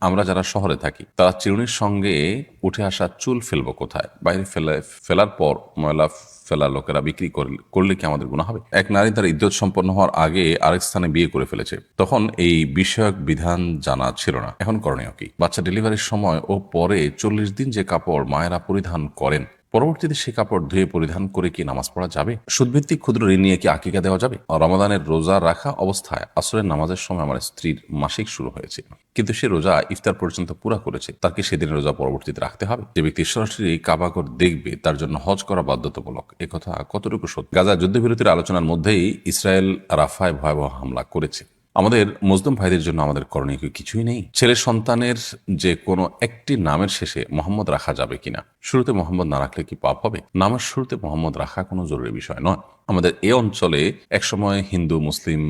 আমরা যারা শহরে থাকি, তারা চিরুনির সঙ্গে উঠে আসা চুল ফেলব কোথায়? বাইরে ফেলে, ফেলার পর ময়লা ফেলা লোকেরা বিক্রি করলে- কি আমাদের গুণ হবে? এক নারী তার ইদ্যত সম্পন্ন হওয়ার আগে আরেক স্থানে বিয়ে করে ফেলেছে। তখন এই বিষয়ক বিধান জানা ছিল না। এখন করণীয় কি? বাচ্চা ডেলিভারির সময় ও পরে চল্লিশ দিন যে কাপড় মায়েরা পরিধান করেন পরবর্তীতে সে কাপড় ধুয়ে পরিধান করে কি নামাজ পড়া যাবে? সুদভিত্তিক ক্ষুদ্র ঋণ নিয়ে কি আকিকা দেওয়া যাবে? রমাদানের রোজা রাখা অবস্থায় আসরের নামাজের সময় আমার স্ত্রীর মাসিক শুরু হয়েছে। কিন্তু সে রোজা ইফতার পর্যন্ত পুরা করেছে। তার কি সেদিনের রোজা পরবর্তীতে রাখতে হবে? যে ব্যক্তি সরাসরি কাবাগর দেখবে, তার জন্য হজ করা বাধ্যতামূলক। এ কথা কতটুকু সত্য? গাজা যুদ্ধবিরতির আলোচনার মধ্যেই ইসরায়েল রাফায় ভয়াবহ হামলা করেছে। আমাদের মজদুম ভাইদের জন্য আমাদের করণীয় কিছুই নেই? ছেলে সন্তানের যে কোনো একটি নামের শেষে মোহাম্মদ রাখা যাবে কিনা? শুরুতে মোহাম্মদ না রাখলে কি পাপ হবে? নামের শুরুতে মোহাম্মদ রাখা কোনো জরুরি বিষয় নয়। আমাদের এ অঞ্চলে একসময় হিন্দু, মুসলিম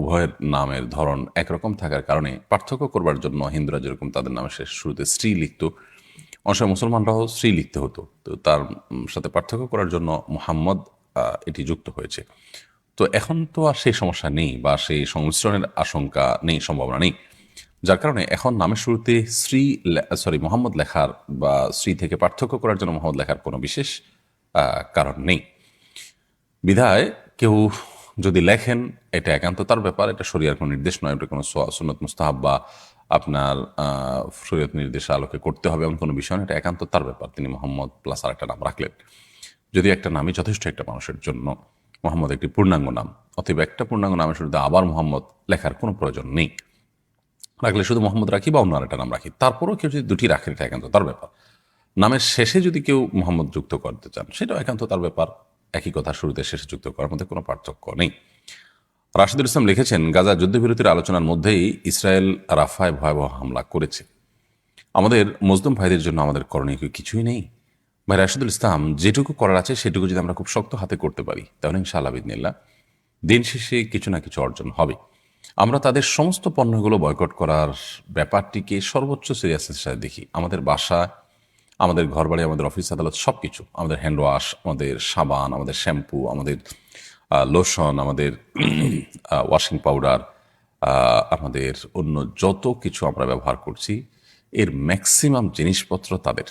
উভয়ের নামের ধরন একরকম থাকার কারণে পার্থক্য করবার জন্য হিন্দুরা যেরকম তাদের নামের শেষ শুরুতে স্ত্রী লিখত, অনেক মুসলমানরাও স্ত্রী লিখতে হতো। তো তার সাথে পার্থক্য করার জন্য মোহাম্মদ এটি যুক্ত হয়েছে। তো এখন তো আর সেই সমস্যা নেই বা সেই সংমিশ্রণের আশঙ্কা নেই, সম্ভাবনা নেই। যার কারণে এখন নামের শুরুতে শ্রী সরি মোহাম্মদ লেখার বা শ্রী থেকে পার্থক্য করার জন্য মোহাম্মদ লেখার কোনো বিশেষ কারণ নেই। বিধায় কেউ যদি লেখেন, এটা একান্ত তার ব্যাপার, এটা শরিয়ার কোনো নির্দেশ নয়, এটা কোনো সুন্নত মুস্তাহাব বা আপনার শরীয়ত নির্দেশ আলোকে করতে হবে এমন কোনো বিষয় এটা একান্ত তার ব্যাপার। তিনি মোহাম্মদ প্লাস আর একটা নাম রাখলেন। যদি একটা নামই যথেষ্ট একটা মানুষের জন্য। মোহাম্মদ একটি পূর্ণাঙ্গ নাম। অতএব একটা পূর্ণাঙ্গ নামের শুরুতে আবার মোহাম্মদ লেখার কোনো প্রয়োজন নেই। রাখলে শুধু মোহাম্মদ রাখি বা অন্য আরেকটা নাম রাখি। তারপরেও কেউ যদি দুটি রাখেন এটা একান্ত তার ব্যাপার। নামের শেষে যদি কেউ মোহাম্মদ যুক্ত করতে চান, সেটাও একান্ত তার ব্যাপার। একই কথা শুরুতে শেষে যুক্ত করার মধ্যে কোনো পার্থক্য নেই। রাশিদুল ইসলাম লিখেছেন, গাজা যুদ্ধবিরতির আলোচনার মধ্যেই ইসরায়েল রাফায় ভয়াবহ হামলা করেছে। আমাদের মজদুম ভাইদের জন্য আমাদের করণীয় কিছুই নেই? ভাই রাশিদুল ইসলাম, যেটুকু করার আছে সেটুকু যদি আমরা খুব শক্ত হাতে করতে পারি, তাহলে ইনশাআল্লাহ দিন শেষে কিছু না কিছু অর্জন হবে। আমরা তাদের সমস্ত পণ্যগুলো বয়কট করার ব্যাপারটিকে সর্বোচ্চ সিরিয়াসের সাথে দেখি। আমাদের বাসা, আমাদের ঘরবাড়ি, আমাদের অফিস আদালত সব কিছু আমাদের হ্যান্ড ওয়াশ আমাদের সাবান, আমাদের শ্যাম্পু আমাদের লোশন আমাদের ওয়াশিং পাউডার আমাদের অন্য যত কিছু আমরা ব্যবহার করছি, এর ম্যাক্সিমাম জিনিসপত্র তাদের।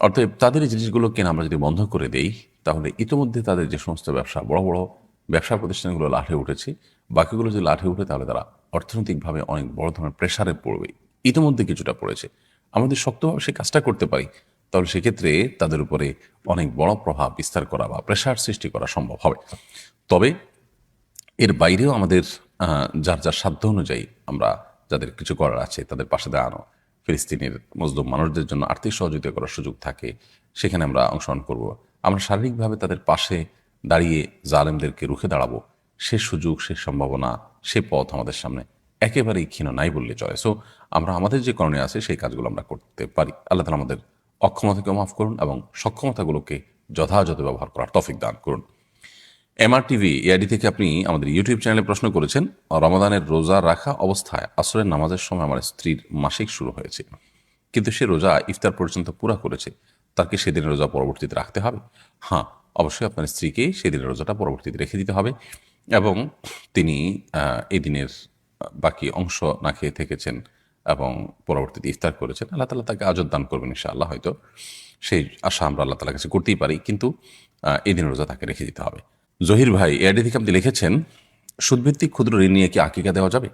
অর্থাৎ তাদের এই জিনিসগুলোকে আমরা যদি বন্ধ করে দেই, তাহলে ইতিমধ্যে তাদের যে সমস্ত ব্যবসা, বড় বড় ব্যবসা প্রতিষ্ঠানগুলো লাঠে উঠেছে, বাকিগুলো যদি লাঠে উঠে তাহলে তারা অর্থনৈতিকভাবে অনেক বড় ধরনের প্রেশারে পড়বে। ইতিমধ্যে কিছুটা পড়েছে। আমাদের শক্তভাবে সে কাজটা করতে পারি, তাহলে সেক্ষেত্রে তাদের উপরে অনেক বড় প্রভাব বিস্তার করা বা প্রেশার সৃষ্টি করা সম্ভব হবে। তবে এর বাইরেও আমাদের যার যার সাধ্য অনুযায়ী আমরা যাদের কিছু করার আছে তাদের পাশে দাঁড়ানো। ফিলিস্তিনের মজলুম মানুষদের জন্য আর্থিক সহযোগিতা করার সুযোগ থাকে, সেখানে আমরা অংশগ্রহণ করব। আমরা শারীরিকভাবে তাদের পাশে দাঁড়িয়ে জালেমদেরকে রুখে দাঁড়াবো। সে সুযোগ, সে সম্ভাবনা, সে পথ আমাদের সামনে একেবারেই ক্ষীণ নাই বললে চলে। সো আমরা আমাদের যে করণীয় আছে, সেই কাজগুলো আমরা করতে পারি। আল্লাহ তালা আমাদের অক্ষমতাকে মাফ করুন এবং সক্ষমতাগুলোকে যথাযথ ব্যবহার করার তফিক দান করুন। এমআর টিভি এআইডি থেকে আপনি আমাদের ইউটিউব চ্যানেলে প্রশ্ন করেছেন রমাদানের রোজা রাখা অবস্থায় আসরের নামাজের সময় আমার স্ত্রীর মাসিক শুরু হয়েছে। কিন্তু সে রোজা ইফতার পর্যন্ত পুরা করেছে। তার কি সেদিনের রোজা পরবর্তীতে রাখতে হবে? হ্যাঁ অবশ্যই আপনার স্ত্রীকে সেদিনের রোজাটা পরবর্তীতে রেখে দিতে হবে। এবং তিনি এই দিনের বাকি অংশ না খেয়ে থেকেছেন এবং পরবর্তীতে ইফতার করেছেন। আল্লাহ তালা তাকে আজর দান করবেন ইনশাআল্লাহ হয়তো। সেই আশা আমরা আল্লাহ তালার কাছে করতেই পারি। কিন্তু এই দিনের রোজা তাকে রেখে দিতে হবে। জহির ভাই, এআইডি থেকে আপনি লিখেছেন, সুদভিত্তিক ক্ষুদ্র ঋণ নিয়ে কি আকিকা দেওয়া যাবে?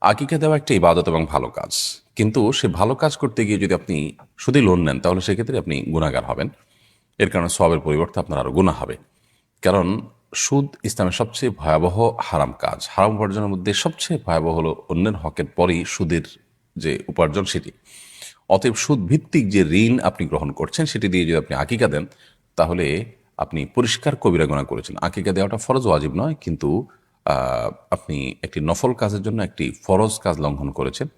আকিকা দেওয়া একটা ইবাদত এবং ভালো কাজ। কিন্তু সে ভালো কাজ করতে গিয়ে যদি আপনি শুধু লোন নেন, তাহলে সেক্ষেত্রে আপনি গুণাগার হবেন। এর কারণে সবের পরিবর্তে আপনার আরও গুণা হবে। কারণ সুদ ইসলামের সবচেয়ে ভয়াবহ হারাম কাজ। হারাম উপার্জনের মধ্যে সবচেয়ে ভয়াবহ হলো অন্যের হকের পরেই সুদের যে উপার্জন সেটি। অতএব সুদ ভিত্তিক যে ঋণ আপনি গ্রহণ করছেন, সেটি দিয়ে যদি আপনি আকিকা দেন, তাহলে আপনি পরিষ্কার কবিরা গোনা করেছেন। আকিকা দেওয়াটা ফরজ ওয়াজিব নয়, কিন্তু আপনি একটি নফল কাজের জন্য একটি ফরজ কাজ লঙ্ঘন করেছেন।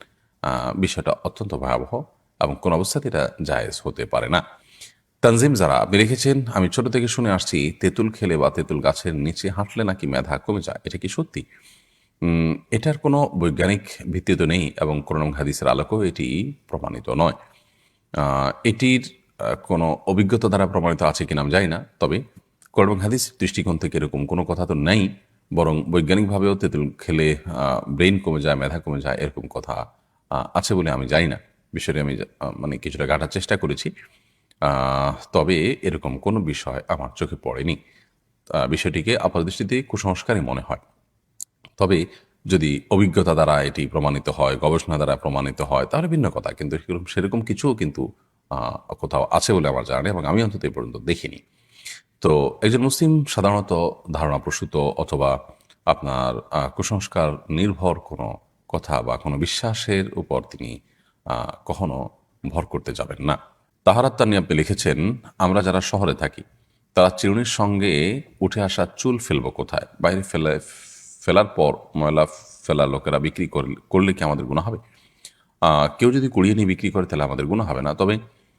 বিষয়টা অত্যন্ত ভয়াবহ এবং কোন অবস্থাতে এটা জায়েজ হতে পারে না। তানজিম, যারা আপনি লিখেছেন আমি ছোট থেকে শুনে আসছি, তেঁতুল খেলে বা তেঁতুল গাছের নিচে হাঁটলে নাকি মেধা কমে যায়, এটা কি সত্যি? এটার কোনো বৈজ্ঞানিক ভিত্তি তো নেই এবং কোরআন হাদিসের আলোকেও এটি প্রমাণিত নয়। এটির কোনো অভিজ্ঞতা দ্বারা প্রমাণিত আছে কিনা আমি জানি না, তবে কোরআন হাদিস দৃষ্টিকোণ থেকে এরকম কোনো কথা তো নেই, বরং বৈজ্ঞানিকভাবেও তেঁতুল খেলে ব্রেন কমে যায়, মেধা কমে যায়, এরকম কথা আছে বলে আমি জানি না। বিষয়টি আমি মানে কিছুটা ঘাটার চেষ্টা করেছি। তবে এরকম কোনো বিষয় আমার চোখে পড়েনি। বিষয়টিকে আপাতদৃষ্টিতে কুসংস্কারই মনে হয়। তবে যদি অভিজ্ঞতা দ্বারা এটি প্রমাণিত হয়, গবেষণা দ্বারা প্রমাণিত হয়, তাহলে ভিন্ন কথা, কিন্তু সেরকম কিছুও কিন্তু কোথাও আছে বলে আমার জানা নেই এবং আমি অন্তত এই পর্যন্ত দেখিনি। তো একজন মুসলিম সাধারণত ধারণা প্রসূত অথবা আপনার কুসংস্কার নির্ভর কোনো কথা বা কোনো বিশ্বাসের উপর তিনি কখনো ভর করতে যাবেন না। তাহারাত তানি আপনি লিখেছেন, আমরা যারা শহরে থাকি, তারা চিরুনির সঙ্গে উঠে আসা চুল ফেলব কোথায়? বাইরে ফেলে, ফেলার পর ময়লা ফেলা লোকেরা বিক্রি করলে কি আমাদের গুণ হবে? কেউ যদি কুড়িয়ে নিয়ে বিক্রি করে তাহলে আমাদের গুণ হবে না। তবে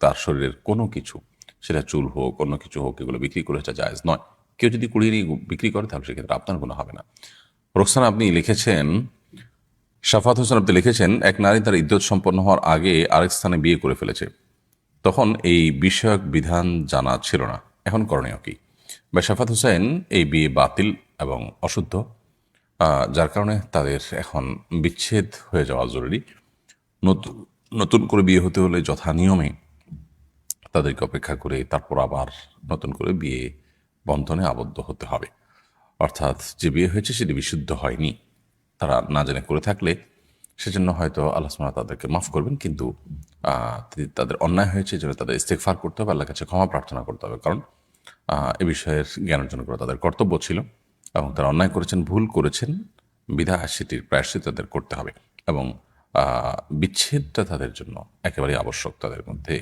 তার শরীরের কোনো কিছু, সেটা চুল হোক, অন্য কিছু হোক, এগুলো বিক্রি করে এটা জায়েজ নয়। কেউ যদি কুড়িয়ে নিয়ে বিক্রি করে, তাহলে সেক্ষেত্রে আপনার কোনো হবে না। রোকসানা আপনি লিখেছেন, শাফাত হোসেন আপনি লিখেছেন, এক নারী তার ইদ্যত সম্পন্ন হওয়ার আগে আরেক স্থানে বিয়ে করে ফেলেছে। তখন এই বিষয়ক বিধান জানা ছিল না। এখন করণীয় কি? বা শাফাত হোসেন এই বিয়ে বাতিল এবং অশুদ্ধ যার কারণে তাদের এখন বিচ্ছেদ হয়ে যাওয়া জরুরি। নতুন নতুন করে বিয়ে হতে হলে যথা নিয়মে তাদেরকে অপেক্ষা করে তারপর আবার নতুন করে বিয়ে বন্ধনে আবদ্ধ হতে হবে। অর্থাৎ যে বিয়ে হয়েছে সেটি বিশুদ্ধ হয়নি। তারা না জেনে করে থাকলে সেজন্য হয়তো আল্লাহ তাদেরকে মাফ করবেন, কিন্তু তাদের অন্যায় হয়েছে যেন তাদের ইস্তেকফার করতে হবে আল্লাহ কাছে ক্ষমা প্রার্থনা করতে হবে। কারণ এ বিষয়ের জ্ঞান অর্জন করা তাদের কর্তব্য ছিল এবং তারা অন্যায় করেছেন, ভুল করেছেন বিধা সেটির প্রায়শ্চিত তাদের করতে হবে এবং বিচ্ছেদটা তাদের জন্য একেবারে আবশ্যক তাদের মধ্যে।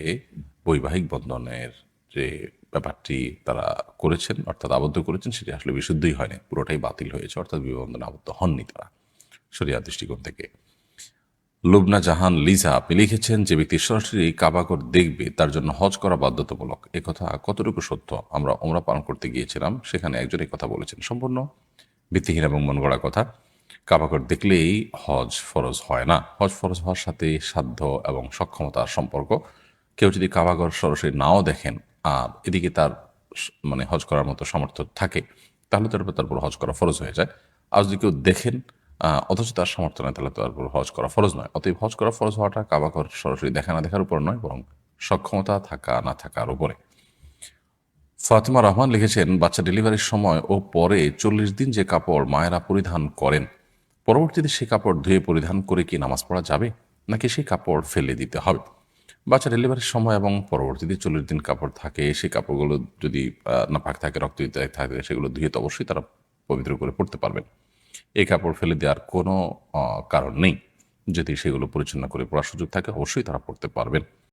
বৈবাহিক বন্ধনের যে ব্যাপারটি তারা করেছেন, অর্থাৎ আবদ্ধ করেছেন, সেটি আসলে বিশুদ্ধই হয়নি, পুরোটাই বাতিল হয়েছে, অর্থাৎ বিবাহ বন্ধনে আবদ্ধ হননি তারা শরিয়া দৃষ্টিকোণ থেকে। লুবনা জাহান লিজা, আপনি লিখেছেন যে ব্যক্তি সরাসরি কাবাগর দেখবে, তার জন্য হজ করা বাধ্যতামূলক। কথা কতটুকু সত্য? আমরা ওমরা পালন করতে গিয়েছিলাম, সেখানে একজন কথা বলেছেন। সম্পূর্ণ ভিত্তিহীন এবং মন গড়া কথা। কাবাগর দেখলেই হজ ফরজ হয় না। হজ ফরজ হওয়ার সাথে সাধ্য এবং সক্ষমতার সম্পর্ক। কেউ যদি কাবাগর সরাসরি নাও দেখেন, আর এদিকে তার মানে হজ করার মতো সামর্থ্য থাকে, তাহলে তার উপর তার উপর হজ করা ফরজ হয়ে যায়। আর যদি কেউ দেখেন অথচ তার সামর্থ্য নয় তাহলে তার উপর হজ করা ফরজ নয়। অতএব হজ করা ফরজ হওয়াটা কাবাঘর সরাসরি দেখা না দেখার উপর নয়, বরং সক্ষমতা থাকা না থাকার উপরে। ফাতিমা রহমান লিখেছেন, বাচ্চা ডেলিভারির সময় ও পরে চল্লিশ দিন যে কাপড় মায়েরা পরিধান করেন, পরবর্তীতে সেই কাপড় ধুয়ে পরিধান করে কি নামাজ পড়া যাবে? নাকি সেই কাপড় ফেলে দিতে হবে? বাচ্চা ডেলিভারির সময় এবং পরবর্তীতে চল্লিশ দিন কাপড় থাকে, সেই কাপড়গুলো যদি নাপাক থাকে, রক্ত ইত্যাদি থাকে, সেগুলো ধুয়ে তো অবশ্যই তারা পবিত্র করে পড়তে পারবেন। এই কাপড় ফেলে দেওয়ার কোনো কারণ নেই। যদি সেগুলো পরিচ্ছন্ন করে পড়ার সুযোগ থাকে, অবশ্যই তারা পড়তে পারবেন।